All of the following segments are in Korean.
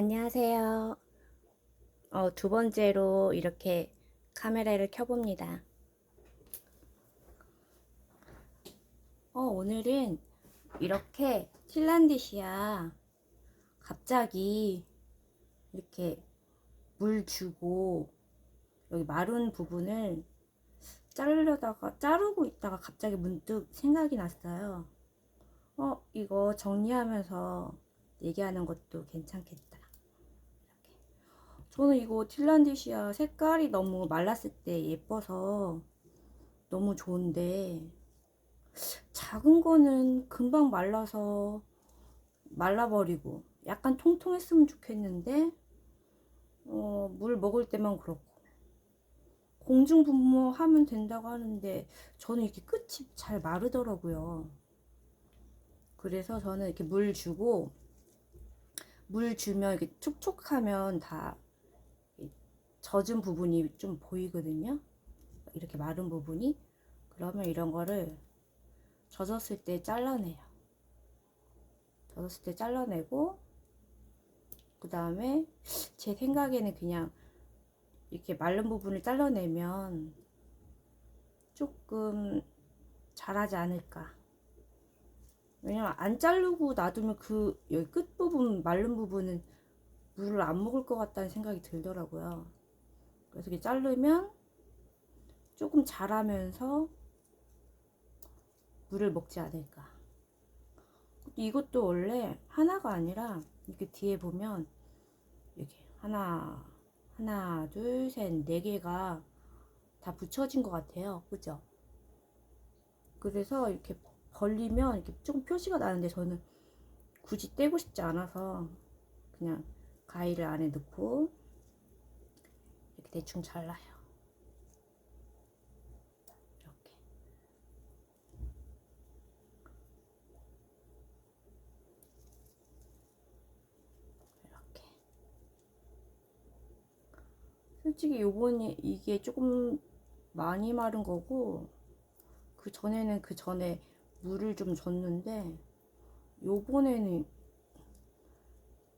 안녕하세요. 어, 두 번째로 이렇게 카메라를 켜봅니다. 어, 오늘은 이렇게 틸란디시아 갑자기 이렇게 물 주고 여기 마른 부분을 자르려다가 자르고 있다가 갑자기 문득 생각이 났어요. 어, 이거 정리하면서 얘기하는 것도 괜찮겠다. 저는 이거 틸란디시아 색깔이 너무 말랐을 때 예뻐서 너무 좋은데 작은 거는 금방 말라서 말라버리고 약간 통통했으면 좋겠는데 어, 물 먹을 때만 그렇고 공중 분무 하면 된다고 하는데 저는 이렇게 끝이 잘 마르더라고요. 그래서 저는 이렇게 물 주고 물 주면 이렇게 촉촉하면 다 젖은 부분이 좀 보이거든요. 이렇게 마른 부분이 그러면 이런 거를 젖었을 때 잘라내요. 젖었을 때 잘라내고 그 다음에 제 생각에는 그냥 이렇게 마른 부분을 잘라내면 조금 잘하지 않을까. 왜냐면 안 자르고 놔두면 그 여기 끝부분 마른 부분은 물을 안 먹을 것 같다는 생각이 들더라고요. 그래서 이렇게 자르면 조금 자라면서 물을 먹지 않을까. 이것도 원래 하나가 아니라 이렇게 뒤에 보면 이렇게 하나 하나 둘 셋 네 개가 다 붙여진 것 같아요. 그죠? 그래서 이렇게 벌리면 이렇게 조금 표시가 나는데 저는 굳이 떼고 싶지 않아서 그냥 가위를 안에 넣고 대충 잘라요. 이렇게. 이렇게. 솔직히 요번이 이게 조금 많이 마른 거고 그 전에는 그 전에 물을 좀 줬는데 요번에는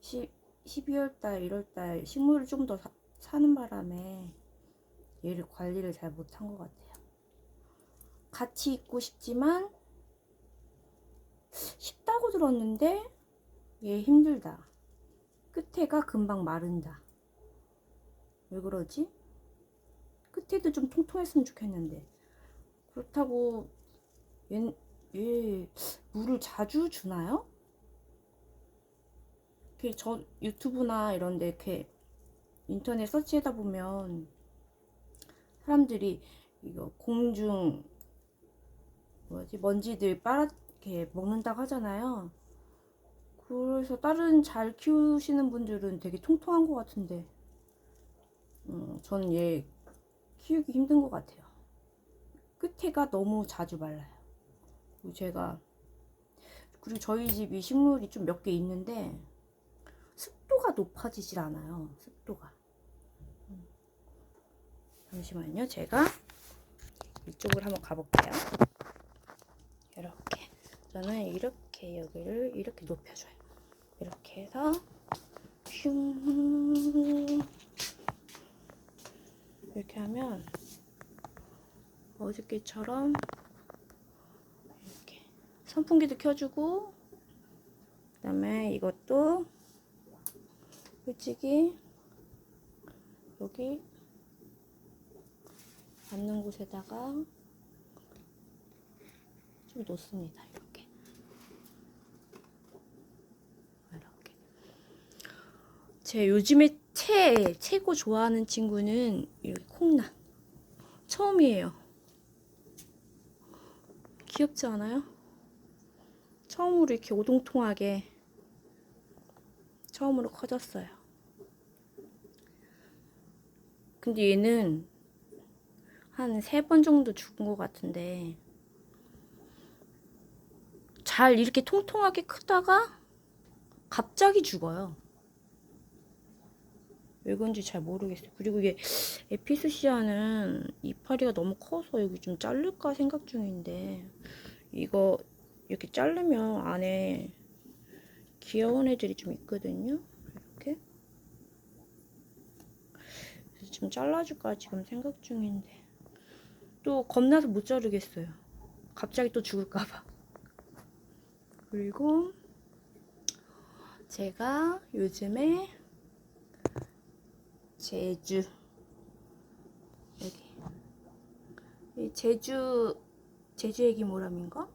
10, 12월달 1월달 식물을 좀 더 사는 바람에 얘를 관리를 잘 못한 것 같아요 같이 있고 싶지만 쉽다고 들었는데 얘 힘들다 끝에가 금방 마른다 왜 그러지? 끝에도 좀 통통했으면 좋겠는데 그렇다고 얘, 얘 물을 자주 주나요? 이렇게 저 유튜브나 이런데 이렇게 인터넷 서치하다 보면 사람들이 이거 공중 뭐지 먼지들 빨아 이렇게 먹는다고 하잖아요. 그래서 다른 잘 키우시는 분들은 되게 통통한 것 같은데, 음, 저는 얘 키우기 힘든 것 같아요. 끝에가 너무 자주 말라요. 그리고 제가 그리고 저희 집이 식물이 좀 몇 개 있는데 습도가 높아지질 않아요. 습도가. 음. 잠시만요. 제가 이쪽으로 한번 가볼게요. 이렇게. 저는 이렇게 여기를 이렇게 높여줘요. 이렇게 해서 슝 이렇게 하면 어저께처럼 이렇게 선풍기도 켜주고 그 다음에 이것도 솔직히 여기 앉는 곳에다가 좀 놓습니다. 이렇게 이렇게 제 요즘에 최 최고 좋아하는 친구는 이 콩나 처음이에요. 귀엽지 않아요? 처음으로 이렇게 오동통하게 처음으로 커졌어요. 근데 얘는 한 세 번 정도 죽은 것 같은데 잘 이렇게 통통하게 크다가 갑자기 죽어요. 왜 그런지 잘 모르겠어요. 그리고 이게 에피스시아는 이파리가 너무 커서 여기 좀 자를까 생각 중인데 이거 이렇게 자르면 안에 귀여운 애들이 좀 있거든요. 이렇게 지금 잘라줄까 지금 생각 중인데 또 겁나서 못 자르겠어요. 갑자기 또 죽을까봐. 그리고 제가 요즘에 제주 여기 이 제주 제주 애기 모람인가?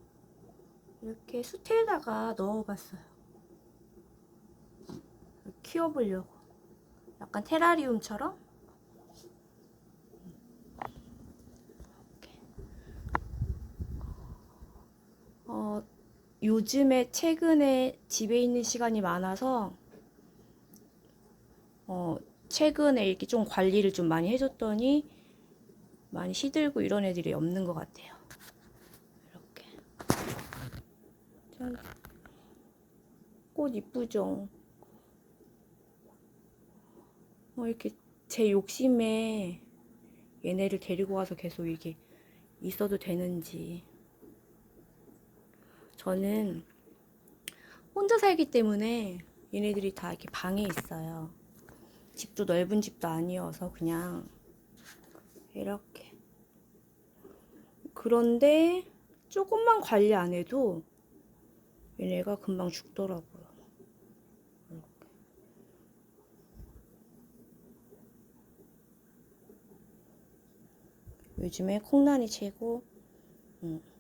이렇게 수태에다가 넣어봤어요. 키워보려고. 약간 테라리움처럼. 이렇게. 어, 요즘에 최근에 집에 있는 시간이 많아서 어, 최근에 이렇게 좀 관리를 좀 많이 해줬더니 많이 시들고 이런 애들이 없는 것 같아요. 이렇게. 짠. 꽃 이쁘죠? 어, 이렇게 제 욕심에 얘네를 데리고 와서 계속 이게 있어도 되는지. 저는 혼자 살기 때문에 얘네들이 다 이렇게 방에 있어요. 집도 넓은 집도 아니어서 그냥 이렇게. 그런데 조금만 관리 안 해도 얘네가 금방 죽더라고요. 이렇게. 요즘에 콩란이 최고. 음.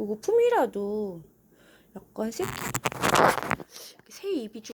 그리고 품이라도 약간 새, 새 입이 좀